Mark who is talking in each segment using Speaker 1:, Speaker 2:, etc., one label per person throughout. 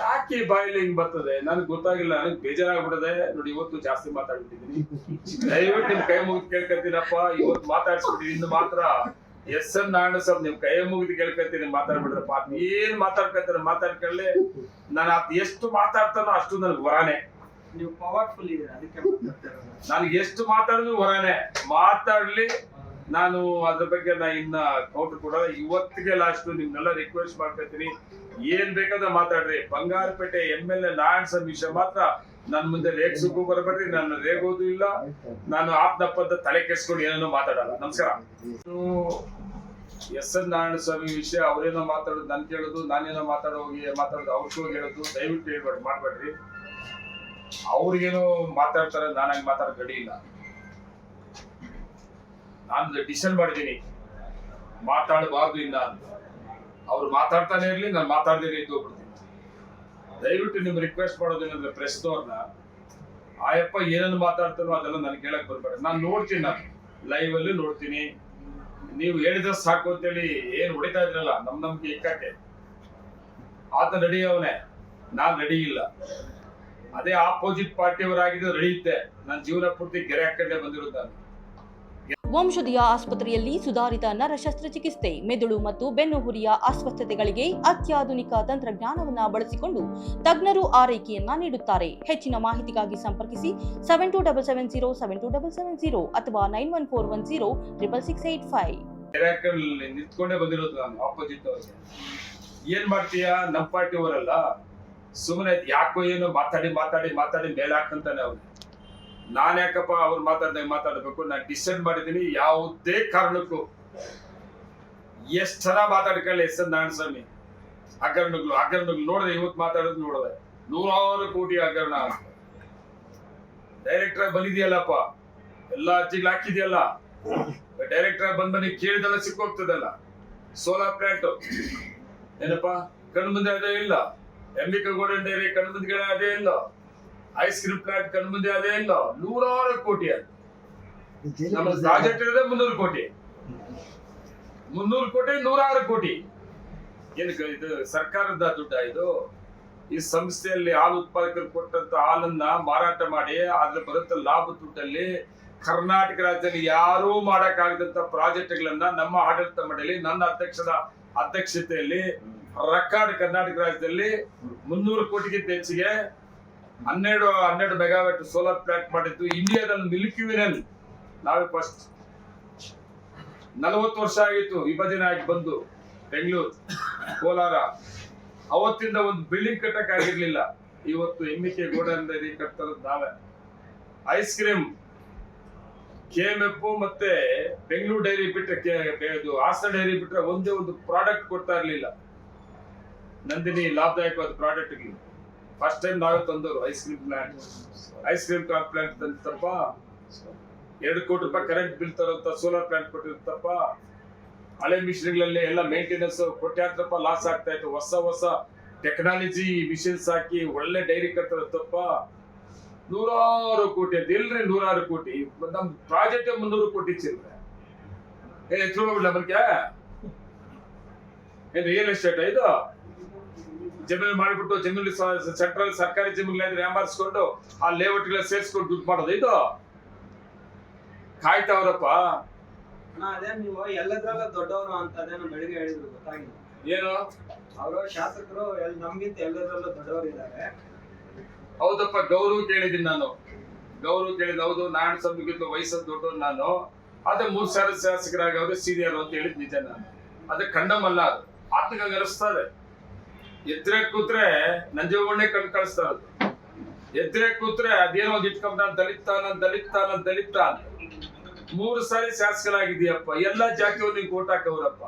Speaker 1: ಯಾಕೆ ಈ ಬಾಯಲ್ಲಿ ಹಿಂಗ್ ಬರ್ತದೆ? ನನಗೆ ಗೊತ್ತಾಗಿಲ್ಲ ನನಗೆ ಬೇಜಾರಾಗ್ಬಿಡದೆ ನೋಡಿ ಇವತ್ತು ಜಾಸ್ತಿ ಮಾತಾಡ್ಬಿಟ್ಟಿದ್ದೀನಿ ದಯವಿಟ್ಟು ನಿಮ್ ಕೈ ಮುಗಿದು ಕೇಳ್ಕೊತೀನಪ್ಪ. ಇವತ್ತು ಮಾತಾಡ್ಸ್ಬಿಟ್ಟಿದ್ದೀನಿ ಇನ್ನು ಮಾತ್ರ ಎಸ್ ಎನ್ ನಾರಾಯಣ ಸಾಬ್ ನಿಮ್ ಕೈ ಮುಗಿದು ಕೇಳ್ಕೊತೀನಿ ಮಾತಾಡ್ಬಿಡ್ರಪ್ಪ. ಅದ್ ಏನ್ ಮಾತಾಡ್ಕೊತಾರೆ ಮಾತಾಡ್ಕೊಳ್ಳಿ ನಾನು ಅದ್ ಎಷ್ಟು ಮಾತಾಡ್ತಾನೋ ಅಷ್ಟು ನನಗೆ ವರಾನೆ.
Speaker 2: ನೀವು ಪವರ್ಫುಲ್ ಇದೆ ಅದಕ್ಕೆ.
Speaker 1: ನನಗೆ ಎಷ್ಟು ಮಾತಾಡಿದ್ರು ವರಾನೆ. ಮಾತಾಡ್ಲಿ. ನಾನು ಅದ್ರ ಬಗ್ಗೆ ನಾ ಇನ್ನ ಕೌಂಟ್ ಕೂಡ ಇವತ್ತಿಗೆ ಲಾಸ್ಟ್ ನಿಮ್ನೆಲ್ಲ ರಿಕ್ವೆಸ್ಟ್ ಮಾಡ್ಕೊತೀನಿ ಏನ್ ಬೇಕಾದ್ರೆ ಮಾತಾಡ್ರಿ. Bangarapete M L A Narayana Swamy ವಿಷಯ ಮಾತ್ರ ನನ್ ಮುಂದೆ ರೇಗ್ಸಕ್ಕೂ ಬರಬೇಡ್ರಿ. ನಾನು ರೇಗೋದು ಇಲ್ಲ. ನಾನು ಆಪ್ನಪ್ಪದ ತಲೆ ಕೆಸ್ಕೊಂಡು ಏನೇನೋ ಮಾತಾಡಲ್ಲ. ನಮಸ್ಕಾರ. ಎಸ್ ಎನ್ ನಾರಾಯಣ ಸ್ವಾಮಿ ವಿಷಯ. ಅವ್ರೇನೋ ಮಾತಾಡೋದು ನನ್ ಕೇಳೋದು ನಾನೇನೋ ಮಾತಾಡೋ ಹೋಗಿ ಮಾತಾಡೋದು ಅವ್ರಿಗೆ ಹೋಗಿ ಹೇಳೋದು ದಯವಿಟ್ಟು ಹೇಳ್ಬೇಡಿ ಮಾಡ್ಬೇಡ್ರಿ. ಅವ್ರಿಗೇನೋ ಮಾತಾಡ್ತಾರೆ ನಾನಾಗಿ ಮಾತಾಡೋ ಗಡಿ ಇಲ್ಲ. ನಾನು ಡಿಸೈಡ್ ಮಾಡಿದ್ದೀನಿ. ಮಾತಾಡಬಾರ್ದು ಇಲ್ಲ ಅಂತ. ಅವ್ರು ಮಾತಾಡ್ತಾನೆ ಇರ್ಲಿ, ನಾನು ಮಾತಾಡ್ದೇನೆ ಇದ್ದು ಹೋಗ್ಬಿಡ್ತೀನಿ ದಯವಿಟ್ಟು ನಿಮ್ಗೆ ರಿಕ್ವೆಸ್ಟ್ ಮಾಡೋದೇನಂದ್ರೆ ಪ್ರೆಸ್ನವ್ರನ್ನ ಆಯಪ್ಪ, ಏನನ್ನು ಮಾತಾಡ್ತಾನೋ ಅದೆಲ್ಲ ನಾನು ಕೇಳಕ್ ಬರ್ಬೇಡ. ನಾನು ನೋಡ್ತೀನಿ ನಾನು. ಲೈವ್ ಅಲ್ಲಿ ನೋಡ್ತೀನಿ. ನೀವು ಹೇಳಿದ್ರೆ ಸಾಕು ಅಂತೇಳಿ ಏನ್ ಹೊಡಿತಾ ಇದ್ರಲ್ಲ, ನಮ್ ನಮ್ಗೆ ಇಕ್ಕಕ್ಕೆ ಆತ ರೆಡಿ ಅವನೇ. ನಾನ್ ರೆಡಿ ಇಲ್ಲ. ಅದೇ ಆಪೋಸಿಟ್ ಪಾರ್ಟಿಯವರಾಗಿದ್ದು ರೆಡಿ ಇದ್ದೆ. ನನ್ನ ಜೀವನ ಪೂರ್ತಿ ಗೆರೆ ಹಾಕಂಡೆ ಬಂದಿರೋದು ನಾನು.
Speaker 3: ವಂಶದಿಯ ಆಸ್ಪತ್ರೆಯಲ್ಲಿ ಸುಧಾರಿತ ನರ ಶಸ್ತ್ರಚಿಕಿತ್ಸೆ ಮೆದುಳು ಮತ್ತು ಬೆನ್ನುಹುರಿಯ ಅಸ್ವಸ್ಥತೆಗಳಿಗೆ ಅತ್ಯಾಧುನಿಕ ತಂತ್ರಜ್ಞಾನವನ್ನ ಬಳಸಿಕೊಂಡು ತಜ್ಞರು ಆರೈಕೆಯನ್ನ ನೀಡುತ್ತಾರೆ. ಹೆಚ್ಚಿನ ಮಾಹಿತಿಗಾಗಿ ಸಂಪರ್ಕಿಸಿ seven two double seven zero seven two double seven zero ಅಥವಾ nine one four one zero triple six eight five
Speaker 1: ನಿಂತ್ಕೊಂಡೇ ಬಂದಿರೋದು ನಾನು ಆಪೋಸಿಟ್ ಏನ್ ಮಾಡ್ತೀಯಾ? ನಮ್ಮ ಪಾರ್ಟಿ ಅವರಲ್ಲ. ಸುಮ್ಮನೆ ಯಾಕೋ ಏನೋ ಮಾತಾಡಿ ಮಾತಾಡಿ ಮಾತಾಡಿ ಮೇಲೆ ಹಾಕಂತಾನೆ ಅವ್ರು. ನಾನ್ ಯಾಕಪ್ಪ ಅವ್ರು ಮಾತಾಡ್ದಂಗೆ ಮಾತಾಡಬೇಕು? ನಾನು ಡಿಸೈಡ್ ಮಾಡಿದ್ದೀನಿ ಯಾವುದೇ ಕಾರಣಕ್ಕೂ. ಎಷ್ಟು ಜನ ಮಾತಾಡ್ಕೊಳ್ಳಿ ಎಸ್ ಎನ್ ನಾರಾಯಣ ಸ್ವಾಮಿ? ಹಗರಣಗಳು ಹಗರಣಗಳು ನೋಡಿದೆ ಇವತ್ತು ಮಾತಾಡೋದು ನೋಡಿದೆ. ನೂರಾರು ಕೋಟಿ ಹಗರಣ. ಡೈರೆಕ್ಟರ್ ಬಂದಿದೆಯಲ್ಲಪ್ಪ? ಎಲ್ಲ ಅರ್ಜಿಗಳು ಹಾಕಿದೆಯಲ್ಲ? ಡೈರೆಕ್ಟರ್ ಬಂದ್ ಬನ್ನಿ ಕೇಳಿದೆಲ್ಲ ಸಿಕ್ಕೋಗ್ತದಲ್ಲ? ಸೋಲಾರ್ ಪ್ಲಾಂಟ್ ಏನಪ್ಪ? ಕಣ್ಣು ಮುಂದೆ ಅದೇ ಇಲ್ಲ. ಎಂಬಿಕೆ ಗೋಡೆ ಡೈರಿ ಕಣ್ಣು ಮುಂದೆ ಅದೇ ಇಲ್ಲ. ಐಸ್ ಕ್ರೀಮ್ ಪ್ಲಾಂಟ್ ಕಣ್ಮುಂದೆ ಅದೇ ಇಲ್ಲ ನೂರಾರು ಕೋಟಿ ಅದು. ನಮ್ಮ ಪ್ರಾಜೆಕ್ಟ್ ಇರೋದೇ ಮುನ್ನೂರು ಕೋಟಿ. ಮುನ್ನೂರು ಕೋಟಿ ನೂರಾರು ಕೋಟಿ. ಏನು ಇದು ಸರ್ಕಾರದ ದುಡ್ಡ ಇದು? ಈ ಸಂಸ್ಥೆಯಲ್ಲಿ ಹಾಲು ಉತ್ಪಾದಕರು ಕೊಟ್ಟಂತ ಹಾಲನ್ನ ಮಾರಾಟ ಮಾಡಿ ಅದ್ರ ಬರುತ್ತ ಲಾಭ ದುಡ್ಡಲ್ಲಿ ಕರ್ನಾಟಕ ರಾಜ್ಯದಲ್ಲಿ ಯಾರೂ ಮಾಡಕ್ಕಾಗದಂತ ಪ್ರಾಜೆಕ್ಟ್ಗಳನ್ನ ನಮ್ಮ ಆಡಳಿತ ಮಂಡಳಿ ನನ್ನ ಅಧ್ಯಕ್ಷದ ಅಧ್ಯಕ್ಷತೆಯಲ್ಲಿ ರೆಕಾರ್ಡ್ ಕರ್ನಾಟಕ ರಾಜ್ಯದಲ್ಲಿ ಮುನ್ನೂರು ಕೋಟಿಗಿಂತ ಹೆಚ್ಚಿಗೆ ಹನ್ನೆರಡು ಹನ್ನೆರಡು ಮೆಗಾವ್ಯಾಟ್ ಸೋಲಾರ್ ಪ್ಲಾಂಟ್ ಮಾಡಿದ್ದು ಇಂಡಿಯಾದಲ್ಲಿ ಮಿಲ್ಕಿ ವಿನಲ್ಲಿ ನಾವೇ ಫಸ್ಟ್ ನಲವತ್ತು ವರ್ಷ ಆಗಿತ್ತು, ವಿಭಜನೆ ಆಗಿ ಬಂದು, ಬೆಂಗಳೂರು, ಕೋಲಾರ. ಅವತ್ತಿಂದ ಒಂದು ಬಿಲ್ಡಿಂಗ್ ಕಟ್ಟಕ್ ಆಗಿರ್ಲಿಲ್ಲ. ಇವತ್ತು ಎಮ್ಮಿಕೆ ಗೋಡನ್ ಡೈರಿ ಕಟ್ತರದ್ ನಾವೇ. Ice cream K M F ಮತ್ತೆ ಬೆಂಗಳೂರು ಡೈರಿ ಬಿಟ್ಟರೆ ಕೆ- ಹಾಸನ ಡೈರಿ ಬಿಟ್ಟರೆ ಒಂದೇ ಒಂದು ಪ್ರಾಡಕ್ಟ್ ಕೊಡ್ತಾ ಇರ್ಲಿಲ್ಲ. ನಂದಿನಿ ಲಾಭದಾಯಕವಾದ ಪ್ರಾಡಕ್ಟ್ ಫಸ್ಟ್ ಟೈಮ್ ನಾವೇ ತಂದವರು ice cream plant ice cream plant ತಂದಿತ್ತಪ್ಪ ಎರಡು ಕೋಟಿ ರೂಪಾಯಿ ಕರೆಂಟ್ ಬಿಲ್ ತರೋಂತ ಸೋಲಾರ್ ಪ್ಲಾಂಟ್ ಕೊಟ್ಟಿರುತ್ತಪ್ಪ. ಹಳೆ ಮಿಷಿನ್ಗಳಲ್ಲಿ ಎಲ್ಲ ಮೇಂಟೆನೆನ್ಸ್ ಕೊಟ್ಟ್ಯಾತ್ರಪ್ಪ ಲಾಸ್ ಆಗ್ತಾ ಇತ್ತು. ಹೊಸ ಹೊಸ ಟೆಕ್ನಾಲಜಿ ಮಿಷಿನ್ಸ್ ಹಾಕಿ ಒಳ್ಳೆ ಡೈರಿ ಕಟ್ಟಿರುತ್ತಪ್ಪ. ನೂರಾರು ಕೋಟಿ ಅಂತ. ಎಲ್ರಿ ನೂರಾರು ಕೋಟಿ. ನಮ್ ಪ್ರಾಜೆಕ್ಟ್ ಮುನ್ನೂರು ಕೋಟಿ ಚಿಲ್ಲರೆ ಏ ಬಗ್ಗೆ ಏನ್ ರಿಯಲ್ ಎಸ್ಟೇಟ್ ಇದು? ಜಮೀನು ಮಾಡಿಬಿಟ್ಟು ಜಮೀನು ಸೆಂಟ್ರಲ್ ಸರ್ಕಾರಿ ಜಮೀನು ಯಾಮಾರಿಸ್ಕೊಂಡು ಆ ಲೇಔಟ್ಗಳ ಸೇರಿಸ್ಕೊಂಡು ದುಡ್ಡು ಮಾಡೋದು ಇದು? ಕಾಯ್ತಾವ್ರಪ್ಪ
Speaker 2: ಅದೇ ನೀವು ಎಲ್ಲದ್ರಲ್ಲ ದೊಡ್ಡವರು ಅಂತ ಅದೇನೋ ಬೆಳಿಗ್ಗೆ ಹೇಳಿದ್ರು ಗೊತ್ತಾಗಿಲ್ಲ.
Speaker 1: ಏನು?
Speaker 2: ಅವರು ಶಾಸಕರು ಎಲ್ ನಮ್ಗಿಂತ ಎಲ್ಲದ್ರಲ್ಲ ದೊಡ್ಡವರು ಇದ್ದಾರೆ.
Speaker 1: ಹೌದಪ್ಪ ಗೌರವ ಕೇಳಿದ್ದೀನಿ ನಾನು. ಗೌರವ ಕೇಳಿದ ಹೌದು ನಾರಾಯಣ ಸ್ವಾಮಿಗಿಂತ ವಯಸ್ಸ ದೊಡ್ಡ ನಾನು. ಅದೇ ಮೂರ್ ಸಾವಿರ ಶಾಸಕರಾಗ ಅವ್ರಿಗೆ ಸೀರಿಯಲ್ ಅಂತ ಹೇಳಿದ್ ನಿಜ ನಾನು. ಅದೇ ಕಂಡಮಲ್ಲ ಅದು. ಆತ್ಮಕ ಅನಿಸ್ತದೆ ಎದ್ರೆ ಕೂತ್ರೆ ನಂಜೇಗೌಡನೆ ಕಣ್ ಕಳಿಸ್ತಾ ಇರೋದು ಎದ್ರೆ ಕೂತ್ರೆ ಅದೇನೋ ಇಟ್ಕೊಂಡ್ ನಾನು ದಲಿತ ನಾನು ದಲಿತ ಮೂರು ಸಾರಿ ಶಾಸಕರಾಗಿದೆಯಪ್ಪ ಎಲ್ಲಾ ಜಾತಿಯವ್ರು ನೀವು ಓಟ್ ಹಾಕವ್ರಪ್ಪ.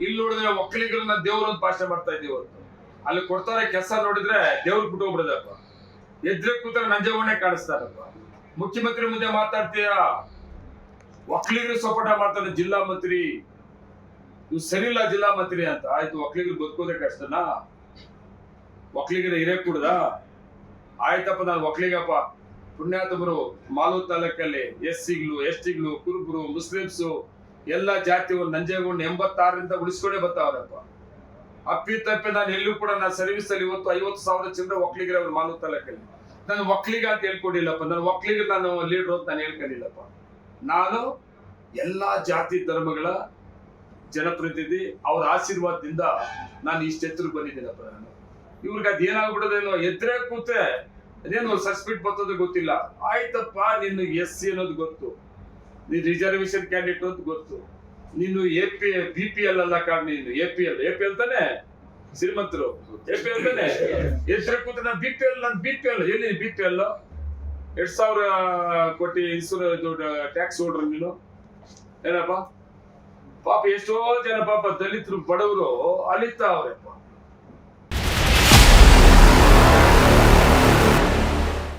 Speaker 1: ಇಲ್ಲಿ ನೋಡಿದ್ರೆ ಒಕ್ಕಲಿಗರನ್ನ ದೇವ್ರ ಭಾಷೆ ಮಾಡ್ತಾ ಇವತ್ತು ಅಲ್ಲಿ ಕೊಡ್ತಾರೆ ಕೆಲಸ ನೋಡಿದ್ರೆ ದೇವ್ರ್ ಬಿಟ್ಟೋಗ್ಬಿಡದಪ್ಪ ಎದ್ರೆ ಕೂತ್ರೆ ನಂಜೇಗೌಡನೆ ಕಾಣಿಸ್ತಾರಪ್ಪ. ಮುಖ್ಯಮಂತ್ರಿ ಮುಂದೆ ಮಾತಾಡ್ತೀಯ? ಒಕ್ಕಲಿಗರು ಸಪೋರ್ಟ ಮಾಡ್ತಾರೆ ಜಿಲ್ಲಾ ಮಂತ್ರಿ. ಇವ್ ಸರಿ ಇಲ್ಲ ಜಿಲ್ಲಾ ಮಂತ್ರಿ ಅಂತ. ಆಯ್ತು, ಒಕ್ಕಲಿಗರು ಬದುಕೋದೇ ಕಷ್ಟನಾ? ಒಕ್ಕಲಿಗರ ಹಿರೇ ಕುಡ್ದ ಆಯ್ತಪ್ಪ ನಾನು ಒಕ್ಕಲಿಗಪ್ಪ ಪುಣ್ಯಾತಮರು ಮಾಲೂರು ತಾಲೂಕಲ್ಲಿ ಎಸ್ ಸಿಗ್ಲು ಎಸ್ ಟಿಗ್ಲು ಕುರುಬರು, ಮುಸ್ಲಿಮ್ಸು ಎಲ್ಲ ಜಾತಿಯವರು ನಂಜೇಗೌಡ ಎಂಬತ್ತಾರರಿಂದ ಉಳಿಸ್ಕೊಂಡೇ ಬರ್ತಾವ್ರಪ್ಪ. ಅಪ್ಪಿ ತಪ್ಪಿ ನಾನು ಎಲ್ಲೂ ಕೂಡ ನಾನು ಸರ್ವಿಸ್ ಅಲ್ಲಿ ಇವತ್ತು ಐವತ್ತು ಸಾವಿರ ಚಿಲ್ಲರೆ ಒಕ್ಲಿಗರ ಅವ್ರು ಮಾಲೂರು ತಾಲೂಕಲ್ಲಿ. ನಾನು ಒಕ್ಲಿಗ ಅಂತ ಹೇಳ್ಕೊಂಡಿಲ್ಲಪ್ಪ. ನಾನು ಒಕ್ಲಿಗ ನಾನು ಲೀಡರ್ ಅಂತ ನಾನು ಹೇಳ್ಕೊಂಡಿಲ್ಲಪ್ಪ. ನಾನು ಎಲ್ಲಾ ಜಾತಿ ಧರ್ಮಗಳ ಜನಪ್ರತಿನಿಧಿ ಅವ್ರ ಆಶೀರ್ವಾದದಿಂದ ನಾನು ಈ ಬಂದಿದ್ದೀನಪ್ಪ ನಾನು. ಇವ್ರಿಗೆ ಅದ್ ಏನಾಗ್ಬಿಡೋದೇನೋ ಎದ್ರೆ ಕೂತೆ ಅದೇನು ಸಸ್ಪೆಕ್ಟ್ ಬರ್ತದೆ ಗೊತ್ತಿಲ್ಲ. ಆಯ್ತಪ್ಪ, ನಿನ್ನ ಎಸ್ ಸಿ ಅನ್ನೋದು ಗೊತ್ತು. ನೀನ್ ರಿಸರ್ವೇಶನ್ ಕ್ಯಾಂಡಿಡೇಟ್ ಅಂತ ಗೊತ್ತು. ನೀನು A P B P L ಅಲ್ಲ ಕಾರಣ ನೀನು. A P L A P L ತಾನೆ? ಶ್ರೀಮಂತರು. ಎ ಪಿ ಎಲ್ ತಾನೆ? ಎದ್ರೆ ಕೂತ ನಾನು ಬಿ ಪಿ ಎಲ್ ನಾನು ಬಿ ಪಿ ಎಲ್ ಎಲ್ಲಿ ಬಿ ಪಿ ಎಲ್ ಎರಡ್ ಸಾವಿರ ಕೋಟಿ ಇನ್ಸೂರೆನ್ಸ್ ಟ್ಯಾಕ್ಸ್ ಹೋಡ್ರಿ ನೀನು. ಏನಪ್ಪ? ಪಾಪ ಎಷ್ಟೋ ಜನ ಪಾಪ ದಲಿತರು, ಬಡವರು ಅಲಿತಾವ್ರೆಪ್ಪ